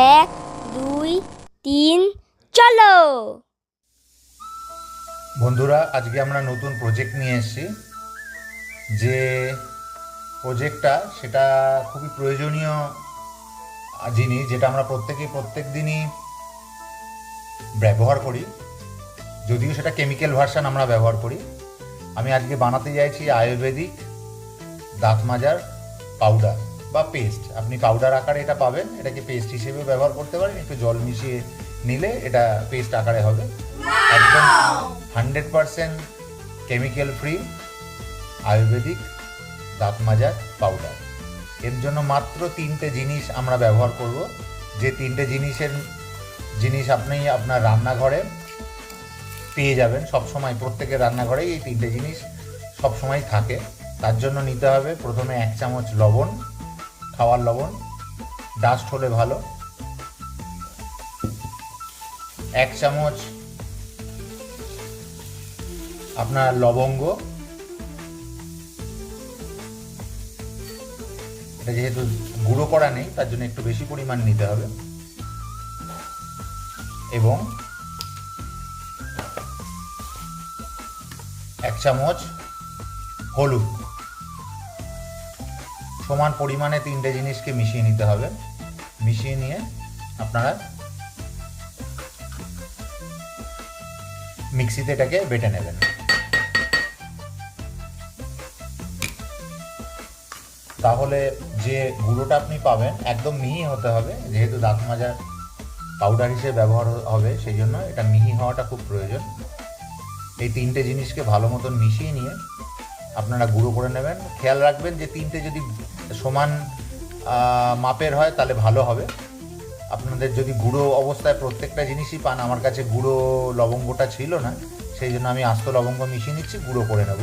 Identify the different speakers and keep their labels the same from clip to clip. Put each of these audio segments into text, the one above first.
Speaker 1: এক, দুই, তিন, চলো।
Speaker 2: বন্ধুরা, আজকে আমরা নতুন প্রজেক্ট নিয়ে এসেছি। যে প্রজেক্টটা সেটা খুবই প্রয়োজনীয় জিনিস যেটা আমরা প্রত্যেকেই প্রত্যেক দিনই ব্যবহার করি। যদিও সেটা কেমিক্যাল ভার্সান আমরা ব্যবহার করি। আমি আজকে বানাতে চাইছি আয়ুর্বেদিক দাঁত মাজার পাউডার বা পেস্ট আপনি পাউডার আকারে এটা পাবেন এটাকে পেস্ট হিসেবে ব্যবহার করতে পারেন একটু জল মিশিয়ে নিলে এটা পেস্ট আকারে হবে। একদম hundred percent chemical free ayurvedic দাঁত মাজার পাউডার এর জন্য মাত্র তিনটে জিনিস আমরা ব্যবহার করব। যে তিনটে জিনিসের জিনিস আপনি আপনার রান্নাঘরে পেয়ে যাবেন সব সময় প্রত্যেকের রান্নাঘরেই এই তিনটে জিনিস সব সময় থাকে। তার জন্য নিতে হবে প্রথমে এক চামচ লবণ খাওয়ার লবণ ডাস্ট হলে ভালো। এক চামচ আপনার লবঙ্গ। এটা যেহেতু গুঁড়ো করা নেই, তার জন্য একটু বেশি পরিমাণ নিতে হবে। এবং এক চামচ হলুদ। সমান পরিমাণে তিনটে জিনিসকে মিশিয়ে নিতে হবে। মিশিয়ে নিয়ে আপনারা মিক্সিতে এটাকে বেটে নেবেন। তাহলে যে গুঁড়োটা আপনি পাবেন, একদম মিহি হতে হবে, যেহেতু দাঁত মাজার পাউডার হিসেবে ব্যবহার হবে, সেই জন্য এটা মিহি হওয়াটা খুব প্রয়োজন। এই তিনটে জিনিসকে ভালো মতন মিশিয়ে নিয়ে আপনারা গুঁড়ো করে নেবেন। খেয়াল রাখবেন যে তিনটে যদি সমান মাপের হয়, তাহলে ভালো হবে। আপনাদের যদি গুঁড়ো অবস্থায় প্রত্যেকটা জিনিসই পান, আমার কাছে গুঁড়ো লবঙ্গটা ছিল না, সেই জন্য আমি আস্ত লবঙ্গ মিশিয়ে নিচ্ছি, গুঁড়ো করে নেব।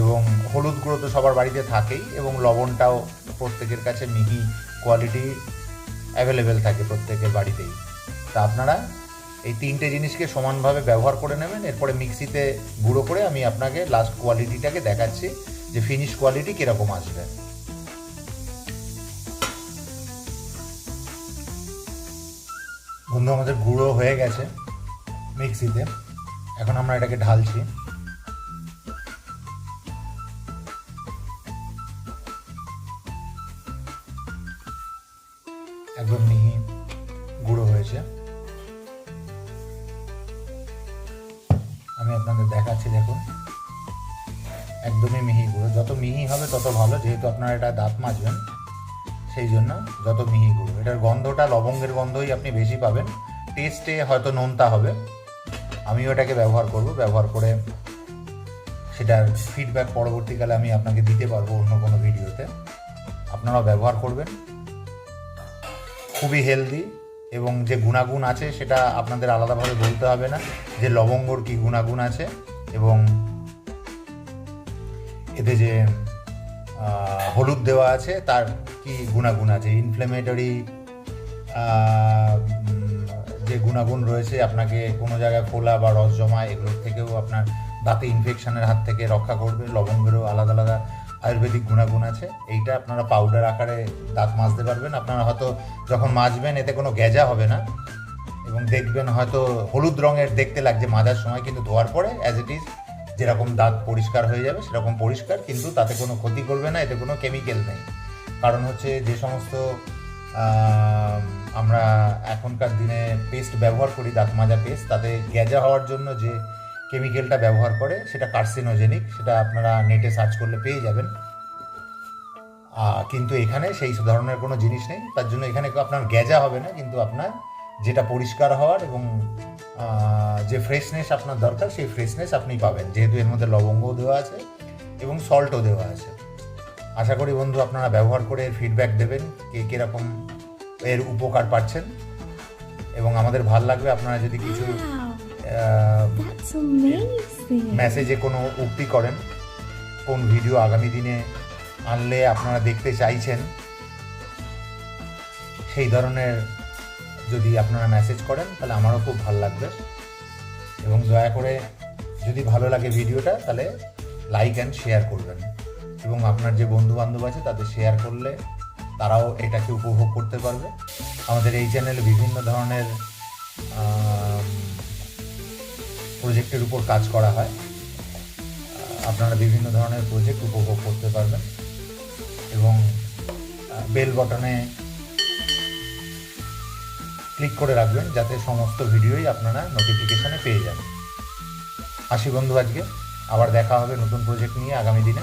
Speaker 2: এবং হলুদ গুঁড়ো তো সবার বাড়িতে থাকেই, এবং লবণটাও প্রত্যেকের কাছে মিহি কোয়ালিটি অ্যাভেলেবেল থাকে প্রত্যেকের বাড়িতেই। তা আপনারা এই তিনটে জিনিসকে সমানভাবে ব্যবহার করে নেবেন, এরপরে মিক্সিতে গুঁড়ো করে আমি আপনাকে লাস্ট কোয়ালিটিটাকে দেখাচ্ছি যে ফিনিশ কোয়ালিটি কীরকম আসবে। বন্ধু আমাদের গুঁড়ো হয়ে গেছে মিক্সিতে। এখন আমরা এটাকে ঢালছি। একদম মিহি গুঁড়ো হয়েছে। আমি আপনাদের দেখাচ্ছি, দেখুন। একদমই মিহি গুঁড়ো। যত মিহি হবে তত ভালো, যেহেতু আপনারা এটা দাঁত মাজবেন। সেই জন্য যত মিহি গুঁড়ো। এটার গন্ধটা লবঙ্গের গন্ধই আপনি বেশি পাবেন। টেস্টে হয়তো নোনতা হবে। আমিও এটাকে ব্যবহার করব। ব্যবহার করে সেটার ফিডব্যাক পরবর্তীকালে আমি আপনাকে দিতে পারব অন্য কোনো ভিডিওতে। আপনারাও ব্যবহার করবেন। খুবই হেলদি এবং যে গুণাগুণ আছে সেটা আপনাদের আলাদাভাবে বলতে হবে না যে লবঙ্গর কি গুণাগুণ আছে এবং এতে যে হলুদ দেওয়া আছে তার কি গুণাগুণ আছে? ইনফ্লেমেটরি যে গুণাগুণ রয়েছে, আপনাকে কোনো জায়গায় ফোলা বা রস জমা, এগুলোর থেকেও আপনার দাঁতে ইনফেকশনের হাত থেকে রক্ষা করবে লবঙ্গেরও আলাদা আলাদা আয়ুর্বেদিক গুণাগুণ আছে। এইটা আপনারা পাউডার আকারে দাঁত মাজতে পারবেন। আপনারা হয়তো যখন মাজবেন, এতে কোনো গেজা হবে না। এবং দেখবেন হয়তো হলুদ রঙের দেখতে লাগছে মাজার সময়, কিন্তু ধোয়ার পরে অ্যাজ ইট ইজ যেরকম দাঁত পরিষ্কার হয়ে যাবে, সেরকম পরিষ্কার, কিন্তু তাতে কোনো ক্ষতি করবে না, এতে কোনো কেমিক্যাল নেই। কারণ হচ্ছে যে সমস্ত আমরা এখনকার দিনে পেস্ট ব্যবহার করি, দাঁত মাজা পেস্ট তাতে গ্যাজা হওয়ার জন্য যে কেমিক্যালটা ব্যবহার করে, সেটা কার্সিনোজেনিক সেটা আপনারা নেটে সার্চ করলে পেয়ে যাবেন। কিন্তু এখানে সেই ধরনের কোনো জিনিস নেই, তার জন্য এখানে আপনার গ্যাজা হবে না, কিন্তু আপনার যেটা পরিষ্কার হওয়ার এবং যে ফ্রেশনেস আপনার দরকার, সেই ফ্রেশনেস আপনি পাবেন। যেহেতু এর মধ্যে লবঙ্গও দেওয়া আছে এবং সল্টও দেওয়া আছে। আশা করি বন্ধু আপনারা ব্যবহার করে এর ফিডব্যাক দেবেন কে কীরকম এর উপকার পাচ্ছেন। এবং আমাদের ভালো লাগবে আপনারা যদি কিছু. মেসেজে কোনো উক্তি করেন কোন ভিডিও আগামী দিনে আনলে আপনারা দেখতে চাইছেন সেই ধরনের যদি আপনারা মেসেজ করেন তাহলে আমারও খুব ভালো লাগবে। এবং দয়া করে যদি ভালো লাগে ভিডিওটা তাহলে লাইক অ্যান্ড শেয়ার করবেন। এবং আপনার যে বন্ধু বান্ধব আছে তাদের শেয়ার করলে তারাও এটাকে উপভোগ করতে পারবে। আমাদের এই চ্যানেলে বিভিন্ন ধরনের প্রজেক্টের উপর কাজ করা হয়। আপনারা বিভিন্ন ধরনের প্রজেক্ট উপভোগ করতে পারবেন। এবং বেল বটনে ক্লিক করে রাখবেন যাতে সমস্ত ভিডিওই আপনারা নোটিফিকেশানে পেয়ে যান। আসি বন্ধু আজকে, আবার দেখা হবে নতুন প্রজেক্ট নিয়ে আগামী দিনে।